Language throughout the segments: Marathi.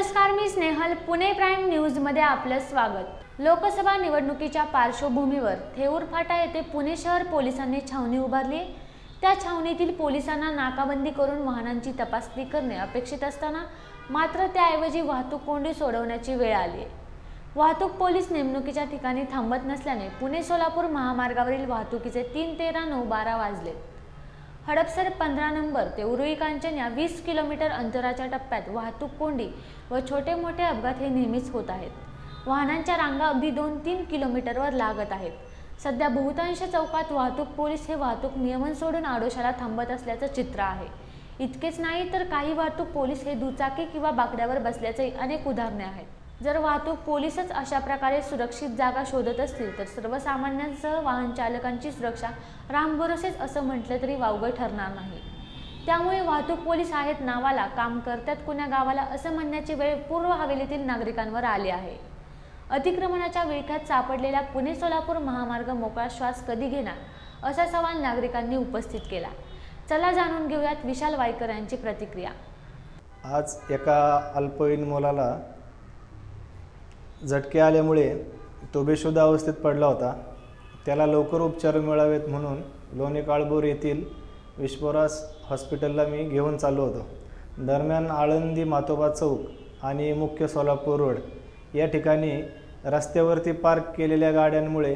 नमस्कार मी स्नेहल पुणे प्राईम न्यूजमध्ये आपलं स्वागत. लोकसभा निवडणुकीच्या पार्श्वभूमीवर थेऊर फाटा येथे पुणे शहर पोलिसांनी छावणी उभारली त्या छावणीतील पोलिसांना नाकाबंदी करून वाहनांची तपासणी करणे अपेक्षित असताना मात्र त्याऐवजी वाहतूक कोंडी सोडवण्याची वेळ आली आहे. वाहतूक पोलीस नेमणुकीच्या ठिकाणी थांबत नसल्याने पुणे सोलापूर महामार्गावरील वाहतुकीचे तीन तेरा नऊ बारा वाजलेत हडपसर पंधरा नंबर ते उरुई कांचन या वीस किलोमीटर अंतराच्या टप्प्यात वाहतूक कोंडी व छोटे मोठे अपघात हे नेहमीच होत आहेत. वाहनांच्या रांगा अगदी दोन तीन किलोमीटरवर लागत आहेत. सध्या बहुतांश चौकात वाहतूक पोलीस हे वाहतूक नियमन सोडून आडोशाला थांबत असल्याचं चित्र आहे. इतकेच नाही तर काही वाहतूक पोलीस हे दुचाकी किंवा बाकड्यावर बसल्याचे अनेक उदाहरणे आहेत. जर वाहतूक पोलीसच अशा प्रकारे सुरक्षित जागा शोधत असतील तर सर्वसामान्यांसह वाहन चालकांची सुरक्षा रामभरोसेच असं म्हटलं तरी वावगं ठरणार नाही. त्यामुळे वाहतूक पोलीस आहेत नावाला काम करतात कुण्या गावाला असं म्हणण्याची वेळ पूर्व हवेलीतील नागरिकांवर आली आहे. अतिक्रमणाच्या विळख्यात सापडलेला पुणे सोलापूर महामार्ग मोकळा श्वास कधी घेणार असा सवाल नागरिकांनी उपस्थित केला. चला जाणून घेऊयात विशाल वायकर यांची प्रतिक्रिया. आज एका अल्पवयीन मुलाला झटके आल्यामुळे तो बेशुद्ध अवस्थेत पडला होता. त्याला लवकर उपचार मिळावेत म्हणून लोणी काळभोर येथील विश्वरास हॉस्पिटलला मी घेऊन चाललो होतो. दरम्यान आळंदी मातोबा चौक आणि मुख्य सोलापूर रोड या ठिकाणी रस्त्यावरती पार्क केलेल्या गाड्यांमुळे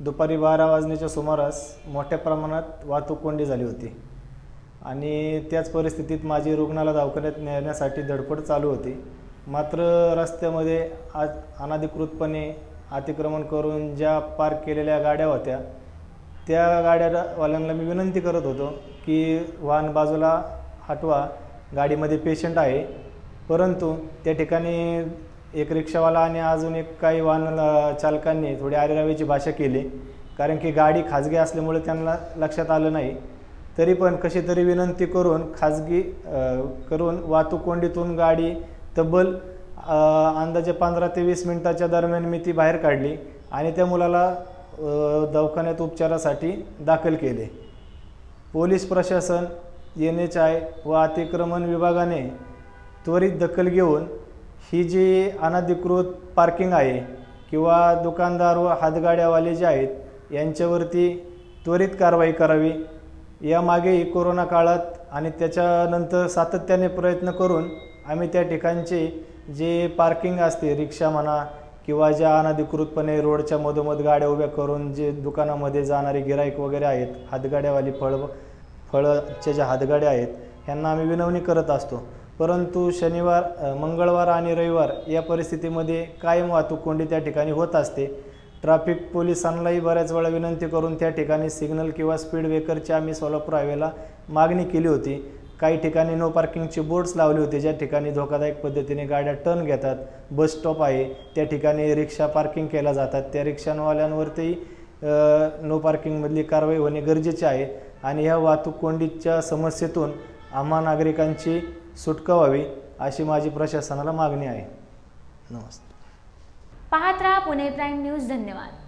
दुपारी बारा वाजण्याच्या सुमारास मोठ्या प्रमाणात वाहतूक कोंडी झाली होती आणि त्याच परिस्थितीत माझी रुग्णाला दवाखान्यात नेण्यासाठी धडपड चालू होती. मात्र रस्त्यामध्ये आज अनधिकृतपणे अतिक्रमण करून ज्या पार्क केलेल्या गाड्या होत्या त्या गाड्यावाल्यांना मी विनंती करत होतो की वाहन बाजूला हटवा गाडीमध्ये पेशंट आहे. परंतु त्या ठिकाणी एक रिक्षावाला आणि अजून एक काही वाहन चालकांनी थोडी आरेरावीची भाषा केली. कारण की गाडी खाजगी असल्यामुळे त्यांना लक्षात आलं नाही. तरी पण कशी तरी विनंती करून खाजगी करून वाहतूक कोंडीतून गाडी तब्बल अंदाजे पंधरा ते वीस मिनटाच्या दरम्यान मी ती बाहेर काढली आणि त्या मुलाला दवाखान्यात उपचारासाठी दाखल केले. पोलीस प्रशासन एन एच आय व अतिक्रमण विभागाने त्वरित दखल घेऊन ही जी अनधिकृत पार्किंग आहे किंवा दुकानदार व हातगाड्यावाले जे आहेत यांच्यावरती त्वरित कारवाई करावी. यामागेही कोरोना काळात आणि त्याच्यानंतर सातत्याने प्रयत्न करून आम्ही त्या ठिकाणचे जे पार्किंग असते रिक्षा म्हणा किंवा ज्या अनधिकृतपणे रोडच्या मधोमध गाड्या उभ्या करून जे दुकानामध्ये जाणारे गिराईक वगैरे आहेत हातगाड्यावाली फळ फळच्या ज्या हातगाड्या आहेत ह्यांना आम्ही विनवणी करत असतो. परंतु शनिवार मंगळवार आणि रविवार या परिस्थितीमध्ये कायम वाहतूक कोंडी त्या ठिकाणी होत असते. ट्रॅफिक पोलिसांनाही बऱ्याच वेळा विनंती करून त्या ठिकाणी सिग्नल किंवा स्पीड ब्रेकरची आम्ही सोलापूर हायवेला मागणी केली होती. काही ठिकाणी नो पार्किंगचे बोर्ड्स लावले होते. ज्या ठिकाणी धोकादायक पद्धतीने गाड्या टर्न घेतात बस स्टॉप आहे त्या ठिकाणी रिक्षा पार्किंग केल्या जातात. त्या रिक्षावाल्यांवरती नो पार्किंगमधली कारवाई होणे गरजेचे आहे आणि ह्या वाहतूक कोंडीच्या समस्येतून आम्हा नागरिकांची सुटका व्हावी अशी माझी प्रशासनाला मागणी आहे. नमस्ते. पाहत राहा पुणे प्राईम न्यूज धन्यवाद.